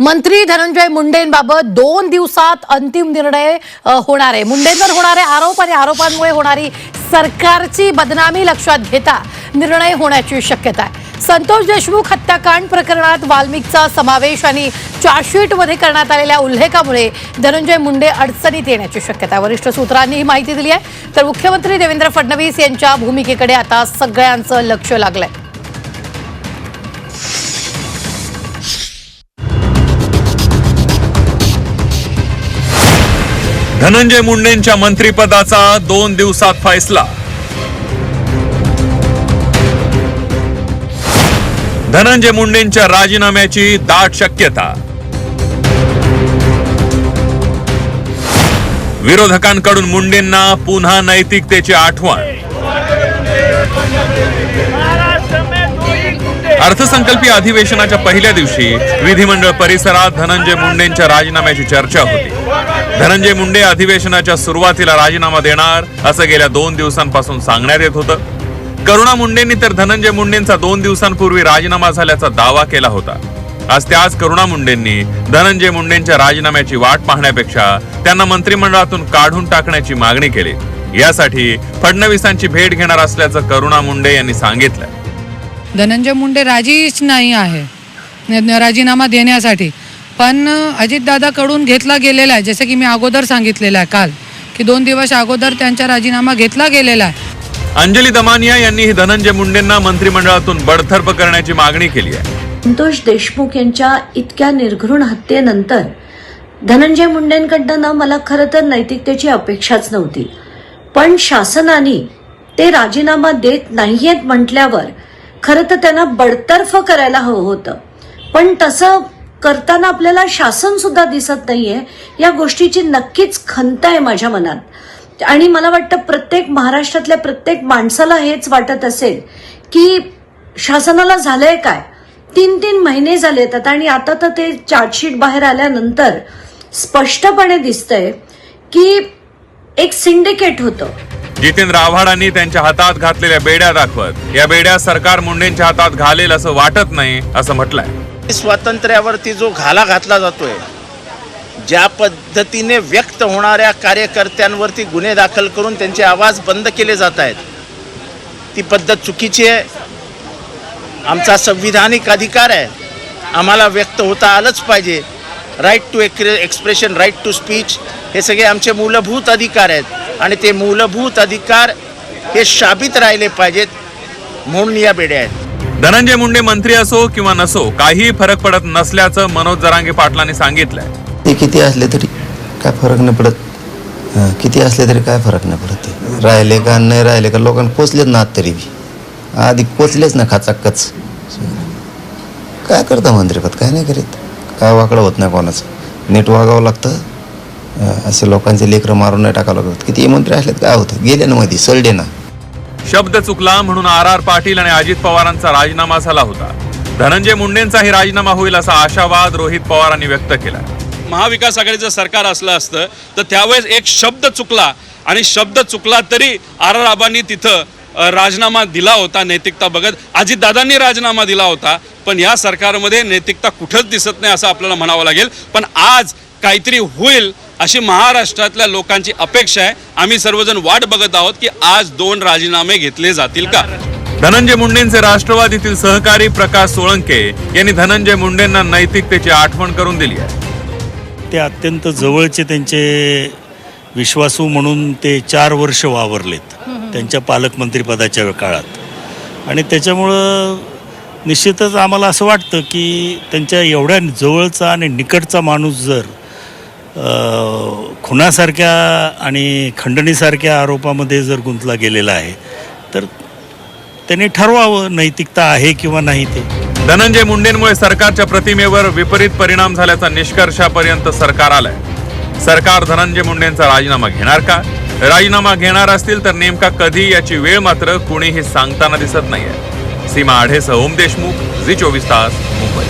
मंत्री धनंजय मुंडेंबाबत दोन दिवसात अंतिम निर्णय होणार आहे. मुंडेंवर होणारे आरोप आणि आरोपांमुळे होणारी सरकारची बदनामी लक्षात घेता निर्णय होण्याची शक्यता आहे. संतोष देशमुख हत्याकांड प्रकरणात वाल्मिकचा समावेश आणि चार्जशीटमध्ये करण्यात आलेल्या उल्लेखामुळे धनंजय मुंडे अडचणीत येण्याची शक्यता आहे. वरिष्ठ सूत्रांनी ही माहिती दिली आहे. तर मुख्यमंत्री देवेंद्र फडणवीस यांच्या भूमिकेकडे आता सगळ्यांचं लक्ष लागलंय. धनंजय मुंडेंच्या मंत्रिपदाचा दोन दिवसात फैसला. धनंजय मुंडेंच्या राजीनाम्याची दाट शक्यता. विरोधकांकडून मुंडेंना पुन्हा नैतिकतेची आठवण. अर्थसंकल्पीय अधिवेशनाच्या पहिल्या दिवशी विधिमंडळ परिसरात धनंजय मुंडेंच्या राजीनाम्याची चर्चा होती. धनंजय मुंडे अधिवेशनाच्या सुरुवातीला राजीनामा देणार असं गेल्या दोन दिवसांपासून सांगण्यात येत होतं. करुणा मुंडेंनी तर धनंजय मुंडेंचा दोन दिवसांपूर्वी राजीनामा झाल्याचा दावा केला होता. आज त्याच करुणा मुंडेंनी धनंजय मुंडेंच्या राजीनाम्याची वाट पाहण्यापेक्षा त्यांना मंत्रिमंडळातून काढून टाकण्याची मागणी केली. यासाठी फडणवीसांची भेट घेणार असल्याचं करुणा मुंडे यांनी सांगितलं. धनंजय मुंडे राजीच नाही आहे राजीनामा देण्यासाठी. पण अजितदादाकडून घेतला गेलेला आहे जसं की मी अगोदर सांगितलेलं आहे काल की दोन दिवस अगोदर त्यांचा राजीनामा घेतला गेलेला आहे. अंजली दमानिया यांनीही धनंजय मुंडेंना मंत्रिमंडळातून बडतर्फ करण्याची मागणी केली आहे. संतोष देशमुख यांच्या इतक्या निर्घृण हत्येनंतर धनंजय मुंडेंकडनं ना मला खरं तर नैतिकतेची अपेक्षाच नव्हती. पण शासनाने ते राजीनामा देत नाहीयेत म्हटल्यावर खरं तर त्यांना बडतर्फ करायला हवं होतं. पण तसं करताना आपल्याला शासन सुद्धा दिसत नाहीये. या गोष्टीची नक्कीच खंत आहे माझ्या मनात. आणि मला वाटतं प्रत्येक महाराष्ट्रातल्या प्रत्येक माणसाला हेच वाटत असेल की शासनाला झालंय काय? तीन तीन महिने झालेत आणि आता तर ते चार्जशीट बाहेर आल्यानंतर स्पष्टपणे दिसतंय की एक सिंडिकेट होतं. जितेंद्र आव्हाडांनी त्यांच्या हातात घातलेल्या बेड्या दाखवत या बेड्या सरकार मुंडेंच्या हातात घालेल असं वाटत नाही असं म्हटलंय. स्वातंत्र्यावरती जो घाला घातला जातोय ज्या पद्धतीने व्यक्त होणाऱ्या कार्यकर्त्यांवरती गुन्हे दाखल करून त्यांचे आवाज बंद केले जात आहेत ती पद्धत चुकीची आहे. आमचा संविधानिक अधिकार आहे. आम्हाला व्यक्त होता आलंच पाहिजे. Right to expression right to speech हे सगळे आमचे मूलभूत अधिकार आहेत. आणि ते मूलभूत अधिकार हे शाबित राहिले पाहिजेत म्हणून या बेड्या आहेत. धनंजय मुंडे मंत्री असो किंवा नसो काही फरक पडत नसल्याचं मनोज जरांगे पाटलांनी सांगितलंय. ते किती असले तरी काय फरक नाही पडत. हं, किती असले तरी काय फरक नाही पडत ते. राहिले का नाही राहिले का लोकांना पोचलेच ना आत तरी बी. आधी पोचलेच ना खाचाक्कच काय करता मंत्रिपद? काय नाही करीत. काय वाकडं होत नाही कोणाचं. नीट वागावं लागतं. असे लोकांचे लेकरं मारून नाही टाकावं लागत. किती मंत्री असलेत काय होतं? गेले ना मध्ये सलडे ना शब्द चुकला म्हणून आर आर पाटील आणि अजित पवारांचा राजीनामा झाला होता. धनंजय मुंडेंचाही राजीनामा होईल असा आशावाद रोहित पवारांनी व्यक्त केला महाविकास आघाडीचं सरकार असलं असतं तर त्यावेळेस एक शब्द चुकला आणि शब्द चुकला तरी आर आर आबांनी तिथं राजीनामा दिला होता नैतिकता बघत. अजितदादांनी राजीनामा दिला होता पण या सरकारमध्ये नैतिकता कुठंच दिसत नाही असं आपल्याला म्हणावं लागेल. पण आज काहीतरी होईल अशी महाराष्ट्रातल्या लोकांची अपेक्षा आहे. आम्ही सर्वजण वाट बघत आहोत की आज दोन राजीनामे घेतले जातील का? धनंजय मुंडेंचे राष्ट्रवादीतील सहकारी प्रकाश सोळंके यांनी धनंजय मुंडेंना नैतिकतेची आठवण करून दिली आहे. ते अत्यंत जवळचे त्यांचे विश्वासू म्हणून ते चार वर्ष वावरलेत. त्यांच्या पालकमंत्रीपदाच्या काळात. आणि त्याच्यामुळं निश्चितच आम्हाला असं वाटतं की त्यांच्या एवढ्या जवळचा आणि निकटचा माणूस जर खुनासारख्या आणि खंडणीसारख्या आरोपामध्ये जर गुंतला गेलेला आहे तर त्यांनी ठरवावं नैतिकता आहे किंवा नाही ते. धनंजय मुंडेंमुळे सरकारच्या प्रतिमेवर विपरीत परिणाम झाल्याचा निष्कर्षापर्यंत सरकार आलंय. सरकार धनंजय मुंडेंचा राजीनामा घेणार का? राजीनामा घेणार असतील तर नेमका कधी याची वेळ मात्र कुणीही सांगताना दिसत नाहीये. सीमा आढेसह ओम देशमुख झी चोवीस तास मुंबई.